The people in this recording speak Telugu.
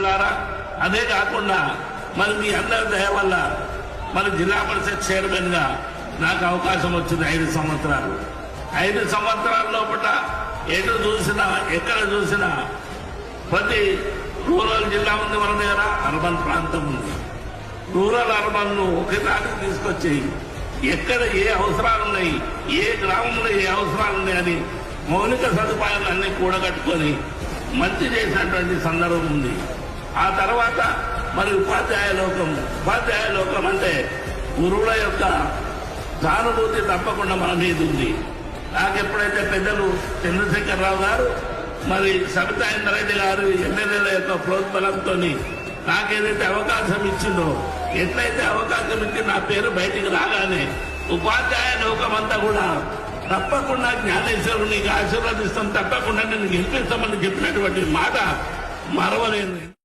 మిత్రులారా అదే కాకుండా మరి మీ అందరి దయ వల్ల మరి జిల్లా పరిషత్ చైర్మన్గా నాకు అవకాశం వచ్చింది ఐదు సంవత్సరాలు. ఐదు సంవత్సరాల లోపల ఎటు చూసినా ఎక్కడ చూసినా ప్రతి రూరల్ జిల్లా ఉంది మన దగ్గర అర్బన్ ప్రాంతం ఉంది. రూరల్ అర్బన్ను ఒకే తీసుకొచ్చి ఎక్కడ ఏ అవసరాలు ఉన్నాయి ఏ గ్రామంలో ఏ అవసరాలు ఉన్నాయని మౌలిక సదుపాయాలన్నీ కూడగట్టుకొని మంచి చేసినటువంటి సందర్భం ఉంది. ఆ తర్వాత మరి ఉపాధ్యాయ లోకం ఉపాధ్యాయ లోకం అంటే గురువుల యొక్క సానుభూతి తప్పకుండా మన మీద ఉంది. నాకు ఎప్పుడైతే పెద్దలు చంద్రశేఖరరావు గారు మరి సబితా ఇంద్రెడ్డి గారు ఎమ్మెల్యేల యొక్క ప్రోత్బలంతో నాకేదైతే అవకాశం ఇచ్చిందో ఎట్లయితే అవకాశం ఇచ్చి నా పేరు బయటికి రాగానే ఉపాధ్యాయ లోకమంతా కూడా తప్పకుండా జ్ఞానేశ్వరుడు నీకు ఆశీర్వదిస్తాం తప్పకుండా నేను గెలిపిస్తామని చెప్పినటువంటి మాట మరవలేదు